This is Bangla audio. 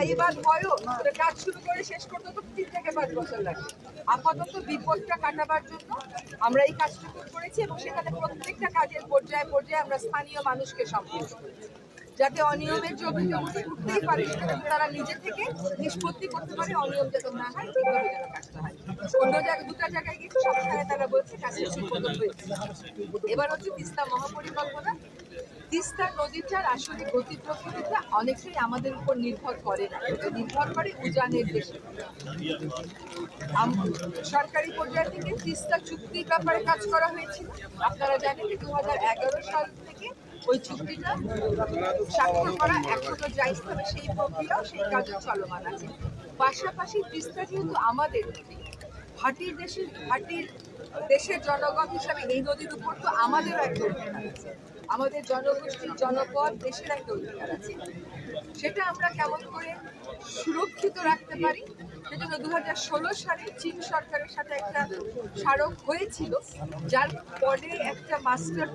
স্থায়ীবাদ ভয়ও কাজ শুরু করে শেষ করতে তো তিন থেকে পাঁচ বছর লাগে। আপাতত বিপদটা কাটাবার জন্য আমরা এই কাজটুকু করেছি এবং সেখানে প্রত্যেকটা কাজের পর্যায়ে পর্যায়ে আমরা স্থানীয় মানুষকে সম্পৃক্ত করেছি। যাতে অনিয়মের যে অভিযোগ উঠতেই পারে তারা নিজে থেকে নিষ্পত্তি করতে পারে, অনিয়ম যাতে না হয় অন্য জায়গায় দুটা জায়গায় গিয়ে সবখানে তারা বলছে হয়েছে এবার হচ্ছে তিস্তা মহাপরিকল্পনা। তিস্তা নদীটার আসলে গতি প্রকৃতিটা অনেকটাই আমাদের উপর নির্ভর করে না। নির্ভর করে উজানের দেশে। সরকারি পর্যায় থেকে তিস্তা চুক্তির ব্যাপারে কাজ করা হয়েছিল। আপনারা জানেন দু হাজার এগারো সাল থেকে ওই চুক্তিটা স্বাক্ষর করা এখনও হবে সেই প্রক্রিয়াও, সেই কাজও চলমান আছে। পাশাপাশি তিস্তা যেহেতু আমাদের ভাটির দেশের ভাটির দেশের জনগণ হিসাবে এই নদীর উপর তো আমাদেরও একটা অধিকার আছে। আমাদের জনগোষ্ঠীর জনপদ দেশের একটা অধিকার আছে। সেটা আমরা কেমন করে সুরক্ষিত রাখতে পারি? সেজন্য দু হাজার ষোলো সালে চীন সরকারের সাথে একটা স্মারক হয়েছিল, যার পরে একটা মাস্টার